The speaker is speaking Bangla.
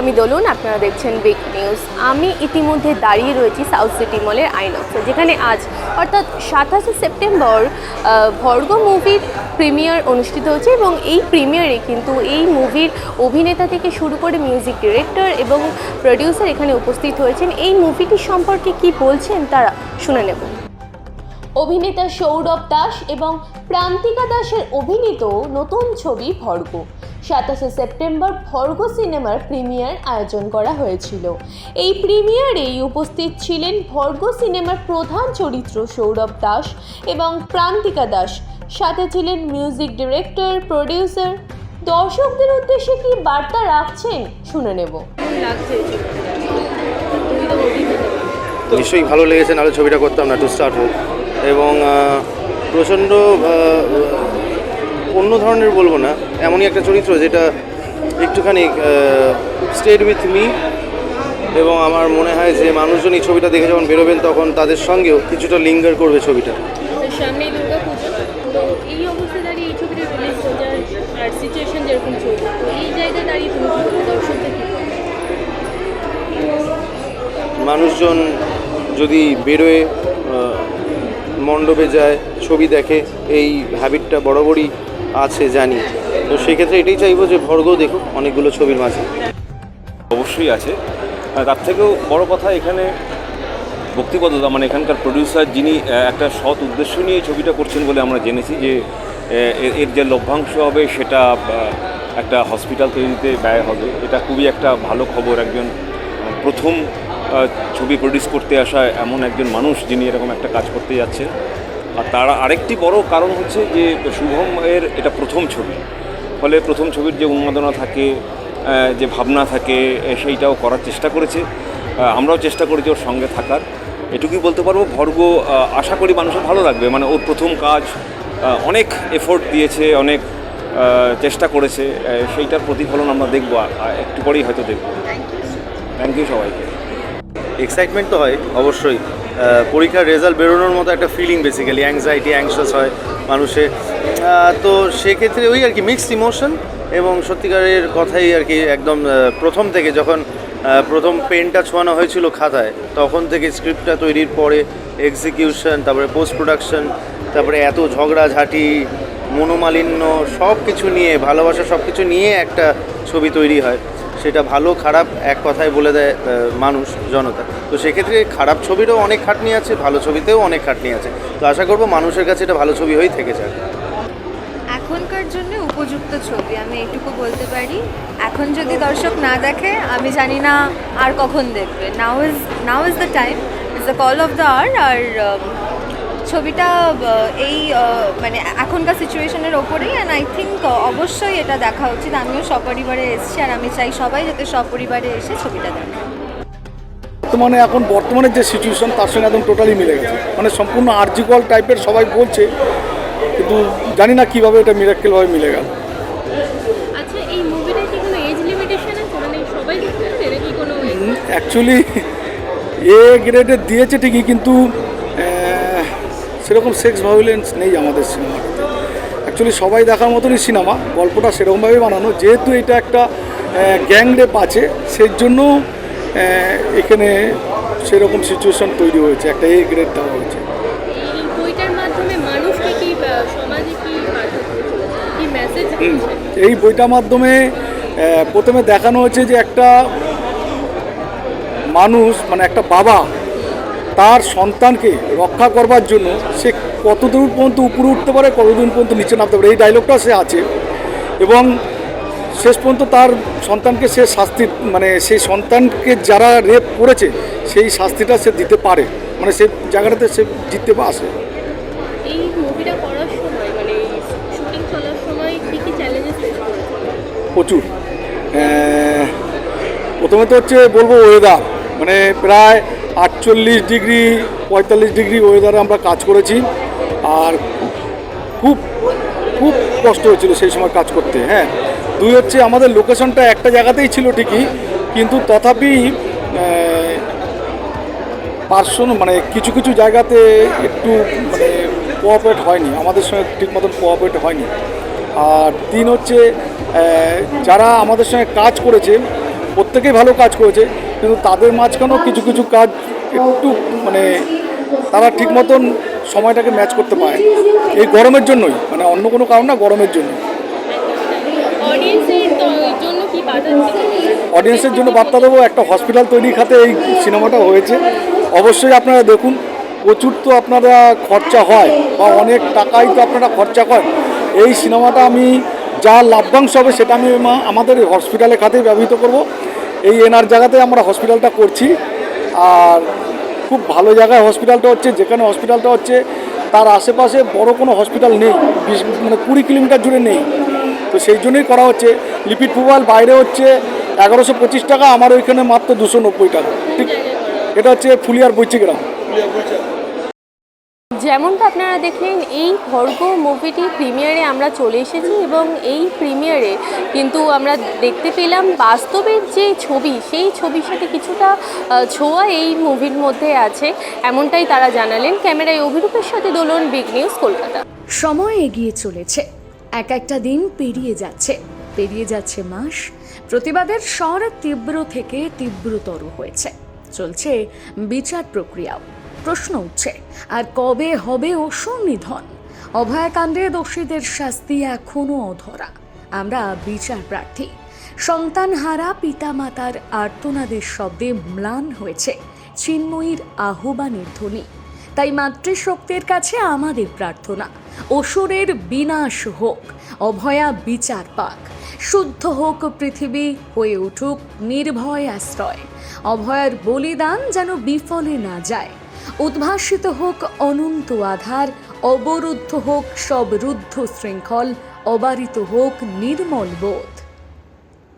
আমি দলুন, আপনারা দেখছেন বিগ নিউজ আমি ইতিমধ্যে দাঁড়িয়ে রয়েছি সাউথ সিটি মলের আইনক্সে যেখানে আজ, অর্থাৎ সাতাশে সেপ্টেম্বর ভর্গ মুভির প্রিমিয়ার অনুষ্ঠিত হচ্ছে এবং এই প্রিমিয়ারে কিন্তু এই মুভির অভিনেতা থেকে শুরু করে মিউজিক ডিরেক্টর এবং প্রডিউসার এখানে উপস্থিত হয়েছেন। এই মুভিটি সম্পর্কে কি বলছেন, তারা শুনে নেব। অভিনেতা সৌরভ দাস এবং প্রান্তিকা দাসের অভিনীত নতুন ছবি ভর্গ। সাতাশে সেপ্টেম্বর ভর্গ সিনেমার প্রিমিয়ার আয়োজন করা হয়েছিল। এই প্রিমিয়ারেই উপস্থিত ছিলেন ভর্গ সিনেমার প্রধান চরিত্র সৌরভ দাস এবং প্রান্তিকা দাস। সাথে ছিলেন মিউজিক ডিরেক্টর প্রডিউসার। দর্শকদের উদ্দেশ্যে কি বার্তা রাখছেন? শুনে নেব। নিশ্চয়ই ভালো লেগেছে নাহলে ছবিটা করতাম না টু স্টার্ট উইথ এবং প্রচণ্ড অন্য ধরনের বলব না এমনই একটা চরিত্র যেটা একটুখানি স্টেড উইথ মি এবং আমার মনে হয় যে মানুষজন এই ছবিটা দেখে যখন বেরোবেন তখন তাদের সঙ্গেও কিছুটা লিঙ্গার করবে ছবিটা। সামনেই দুর্গা তো এই অবস্থায় দাঁড়িয়ে এই ছবিটা রিলিজ হয়ে যায় আর সিচুয়েশন যেরকম চলছে তো এই জায়গায় দাঁড়িয়ে তুমি দর্শকদের মানুষজন যদি বেরোয় মণ্ডপে যায়, ছবি দেখে, এই হ্যাবিটটা বরাবরই আছে জানি। তো সেক্ষেত্রে এটাই চাইব যে ভর্গ দেখুক অনেকগুলো ছবির মাঝে। অবশ্যই আছে। তার থেকেও বড় কথা এখানে ভক্তিবদ্ধতা মানে এখানকার প্রডিউসার যিনি একটা সৎ উদ্দেশ্য নিয়ে ছবিটা করছেন বলে আমরা জেনেছি যে এর- যে লভ্যাংশ হবে সেটা একটা হসপিটাল তৈরিতে ব্যয় হবে। এটা খুবই একটা ভালো খবর। একজন প্রথম ছবি প্রডিউস করতে আসা এমন একজন মানুষ যিনি এরকম একটা কাজ করতে যাচ্ছেন আর তার আরেকটি বড় কারণ হচ্ছে যে শুভম এর এটা প্রথম ছবি। ফলে প্রথম ছবির যে উন্মাদনা থাকে যে ভাবনা থাকে সেইটাও করার চেষ্টা করেছে। আমরাও চেষ্টা করেছি ওর সঙ্গে থাকার। এটুকুই বলতে পারব ভর্গ আশা করি মানুষের ভালো লাগবে। মানে ওর প্রথম কাজ অনেক এফোর্ট দিয়েছে অনেক চেষ্টা করেছে। সেইটার প্রতিফলন আমরা দেখব একটু পরেই হয়তো দেখব। থ্যাংক ইউ সবাইকে। এক্সাইটমেন্ট তো হয় অবশ্যই। পরীক্ষার রেজাল্ট বেরোনোর মতো একটা ফিলিং বেসিক্যালি অ্যাংজাইটি অ্যাংশাস হয় মানুষের আহ, তো সেক্ষেত্রে ওই আর কি মিক্সড ইমোশন এবং সত্যিকারের কথাই আর কি একদম প্রথম থেকে যখন প্রথম পেনটা ছোঁয়ানো হয়েছিল খাতায় তখন থেকে স্ক্রিপ্টটা তৈরির পরে এক্সিকিউশন তারপরে পোস্ট প্রোডাকশন তারপরে এত ঝগড়াঝাঁটি মনোমালিন্য সব কিছু নিয়ে ভালোবাসা সব কিছু নিয়ে একটা ছবি তৈরি হয়। সেটা ভালো খারাপ এক কথায় বলে দেয় মানুষ জনতা। তো সেক্ষেত্রে খারাপ ছবিরও অনেক খাটনি আছে ভালো ছবিতেও অনেক খাটনি আছে। তো আশা করব মানুষের কাছে এটা ভালো ছবি হয়েই থেকে যায় এখনকার জন্য উপযুক্ত ছবি আমি এইটুকু বলতে পারি। এখন যদি দর্শক না দেখে আমি জানি না আর কখন দেখবে। Now is now is the time is the call of the hour R um, ছবিটা এই মানে এখনকার সিচুয়েশনের ওপরেই অ্যান্ড আই থিঙ্ক অবশ্যই এটা দেখা উচিত। আমিও সপরিবারে এসেছি আর আমি চাই সবাই যাতে সপরিবারে এসে ছবিটা দেখে। বর্তমানে এখন বর্তমানের যে সিচুয়েশন তার সঙ্গে একদম টোটালি মিলে গেছে। মানে সম্পূর্ণ আর্জিকল টাইপের সবাই বলছে কিন্তু জানি না কীভাবে এটা মিরাক্কেলভাবে মিলে গেল। আচ্ছা এই মুভিটা কি কোনো এজ লিমিটেশন আছে? মানে সবাই দেখতে পারবে নাকি কোনো অ্যাকচুয়ালি এ গ্রেডে দিয়েছে ঠিকই কিন্তু সেরকম সেক্স ভায়োলেন্স নেই আমাদের সিনেমাটাতে অ্যাকচুয়ালি সবাই দেখার মতনই সিনেমা গল্পটা সেরকমভাবে বানানো। যেহেতু এটা একটা গ্যাং রেপ আছে সেই জন্য এখানে সেরকম সিচুয়েশন তৈরি হয়েছে একটা এ গ্রেড দেওয়া হয়েছে। এই বইটার মাধ্যমে প্রথমে দেখানো হয়েছে যে একটা মানুষ মানে একটা বাবা তার সন্তানকে রক্ষা করবার জন্য সে কতদূর পর্যন্ত উপরে উঠতে পারে কতদূর পর্যন্ত নিচে নামতে পারে এই ডায়লগটা সে আছে। এবং শেষ পর্যন্ত তার সন্তানকে সে শাস্তি মানে সেই সন্তানকে যারা রেপ করেছে সেই শাস্তিটা সে দিতে পারে। মানে সেই জায়গাটাতে সে জিততে বা আসে। মানে প্রচুর। প্রথমে তো হচ্ছে বলব ওয়েদার মানে প্রায় আটচল্লিশ ডিগ্রি, পঁয়তাল্লিশ ডিগ্রি ওয়েদারে আমরা কাজ করেছি। আর খুব খুব কষ্ট হয়েছিল সেই সময় কাজ করতে হ্যাঁ। দুই হচ্ছে আমাদের লোকেশনটা একটা জায়গাতেই ছিল ঠিকই, কিন্তু তথাপি পার্সন মানে কিছু কিছু জায়গাতে একটু মানে কোঅপারেট হয়নি, আমাদের সঙ্গে ঠিক মতন কোঅপারেট হয়নি। আর তিন হচ্ছে যারা আমাদের সঙ্গে কাজ করেছে, প্রত্যেকেই ভালো কাজ করেছে কিন্তু তাদের মাঝখানেও কিছু কিছু কাজ একটু মানে তারা ঠিক মতন সময়টাকে ম্যাচ করতে পারে এই গরমের জন্যই মানে অন্য কোনো কারণ না গরমের জন্য অডিয়েন্সের জন্য বার্তা দেবো একটা হসপিটাল তৈরি খাতে এই সিনেমাটা হয়েছে। অবশ্যই আপনারা দেখুন প্রচুর তো আপনারা খরচা হয় বা অনেক টাকাই তো আপনারা খরচা করেন। এই সিনেমাটা আমি যা লাভ্যাংশ হবে সেটা আমি আমাদের হসপিটালে খাতেই ব্যবহৃত করব। এই এনার জায়গাতে আমরা হসপিটালটা করছি। আর খুব ভালো জায়গায় হসপিটালটা হচ্ছে, যেখানে হসপিটালটা হচ্ছে, তার আশেপাশে বড় কোনো হসপিটাল নেই, বিশ মানে কুড়ি কিলোমিটার জুড়ে নেই। তো সেই জন্যই করা হচ্ছে। লিপিড প্রুভাল বাইরে হচ্ছে এগারোশো পঁচিশ টাকা, আমার ওইখানে মাত্র দুশো নব্বই টাকা। ঠিক, এটা হচ্ছে ফুলিয়ার বৈচিগ্রাম। যেমনটা আপনারা দেখলেন, এই ভর্গ মুভিটি প্রিমিয়ারে আমরা চলে এসেছি এবং এই প্রিমিয়ারে কিন্তু আমরা দেখতে পেলাম বাস্তবের যে ছবি, সেই ছবির সাথে কিছুটা ছোঁয়া এই মুভির মধ্যে আছে। এমনটাই তারা জানালেন। ক্যামেরায় অভিরূপের সাথে দোলন, বিগ নিউজ কলকাতা। সময় এগিয়ে চলেছে। এক একটা দিন পেরিয়ে যাচ্ছে। পেরিয়ে যাচ্ছে মাস। প্রতিবাদের স্বর তীব্র থেকে তীব্রতর হয়েছে। চলছে বিচার প্রক্রিয়াও। প্রশ্ন উঠছে, আর কবে হবে অসুর নিধন অভয়াকাণ্ডে দোষীদের শাস্তি এখনও অধরা। আমরা বিচার প্রার্থী। সন্তানহারা পিতামাতার আর্তনাদের শব্দে ম্লান হয়েছে চিন্ময়ীর আহ্বানের ধ্বনি। তাই মাতৃশক্তির কাছে আমাদের প্রার্থনা, অসুরের বিনাশ হোক, অভয়া বিচার পাক। শুদ্ধ হোক পৃথিবী, হয়ে উঠুক নির্ভয় আশ্রয়। অভয়ার বলিদান যেন বিফলে না যায়। উদ্ভাসিত হোক অনন্ত আধার অবরুদ্ধ হোক সব রুদ্ধ শৃঙ্খল অবারিত হোক নির্মল বোধ।